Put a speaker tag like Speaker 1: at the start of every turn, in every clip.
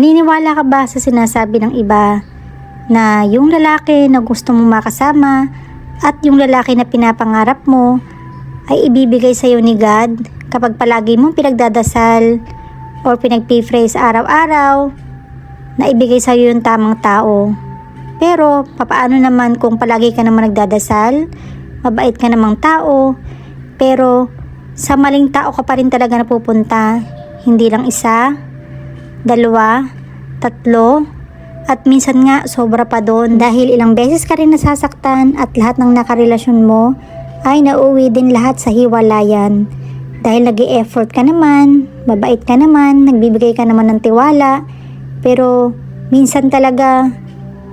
Speaker 1: Niniwala ka ba sa sinasabi ng iba na yung lalaki na gusto mong makasama at yung lalaki na pinapangarap mo ay ibibigay sa iyo ni God kapag palagi mong pinagdadasal or pinagpipray sa araw-araw na ibigay sa iyo yung tamang tao. Pero papaano naman kung palagi ka naman nagdadasal, mabait ka namang tao, pero sa maling tao ka pa rin talaga napupunta. Hindi lang isa, dalawa, tatlo, at minsan nga sobra pa doon dahil ilang beses ka rin nasasaktan at lahat ng nakarelasyon mo ay nauwi din lahat sa hiwalayan. Dahil nag effort ka naman, mabait ka naman, nagbibigay ka naman ng tiwala, pero minsan talaga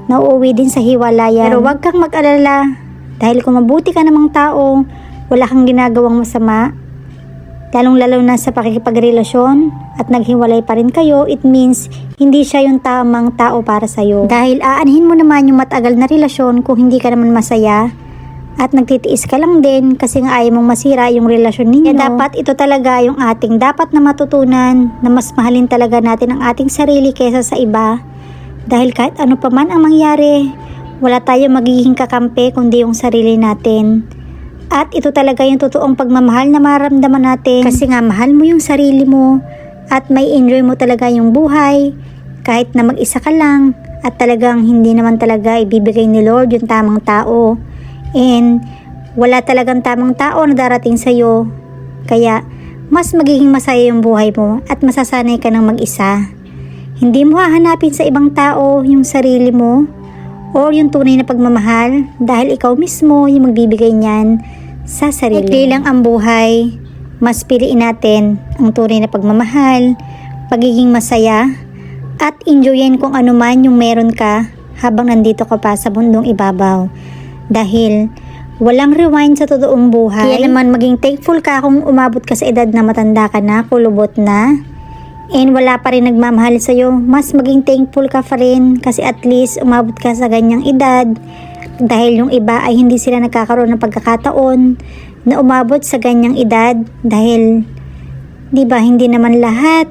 Speaker 1: nauuwi din sa hiwalayan. Pero wag kang mag-alala dahil kung mabuti ka namang tao, wala kang ginagawang masama, lalong lalo na sa pakikipagrelasyon at naghiwalay pa rin kayo, it means hindi siya yung tamang tao para sa'yo. Dahil aanhin mo naman yung matagal na relasyon kung hindi ka naman masaya at nagtitiis ka lang din kasi nga ayaw mong masira yung relasyon ninyo. Kaya dapat ito talaga yung ating dapat na matutunan na mas mahalin talaga natin ang ating sarili kaysa sa iba. Dahil kahit ano pa man ang mangyari, wala tayong magiging kakampi kundi yung sarili natin. At ito talaga yung totoong pagmamahal na maramdaman natin. Kasi nga mahal mo yung sarili mo at may enjoy mo talaga yung buhay kahit na mag-isa ka lang at talagang hindi naman talaga ibibigay ni Lord yung tamang tao. And wala talagang tamang tao na darating sa'yo. Kaya mas magiging masaya yung buhay mo at masasanay ka ng mag-isa. Hindi mo hahanapin sa ibang tao yung sarili mo or yung tunay na pagmamahal dahil ikaw mismo yung magbibigay niyan sa sarili. Ikli lang ang buhay. Mas piliin natin ang tunay na pagmamahal, pagiging masaya, at enjoyin kung ano man yung meron ka habang nandito ka pa sa mundong ibabaw. Dahil walang rewind sa totoong buhay. Kaya naman maging thankful ka kung umabot ka sa edad na matanda ka na, kulubot na, and wala pa rin nagmamahal sa'yo, mas maging thankful ka pa rin kasi at least umabot ka sa ganyang edad. Dahil yung iba ay hindi sila nagkakaroon ng pagkakataon na umabot sa ganyang edad. Dahil di ba hindi naman lahat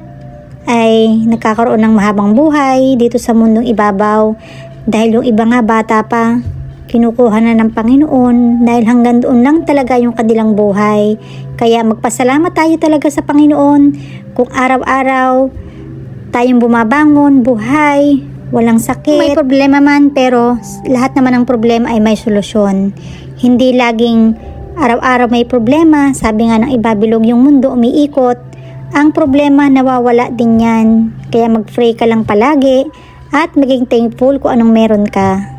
Speaker 1: ay nagkakaroon ng mahabang buhay dito sa mundong ibabaw. Dahil yung iba nga bata pa kinukuha na ng Panginoon dahil hanggang doon lang talaga yung kanilang buhay. Kaya magpasalamat tayo talaga sa Panginoon kung araw-araw tayong bumabangon, buhay, walang sakit. May problema man pero lahat naman ng problema ay may solusyon. Hindi laging araw-araw may problema. Sabi nga ng iba, bilog yung mundo, umiikot. Ang problema nawawala din yan. Kaya mag-pray ka lang palagi at maging thankful kung anong meron ka.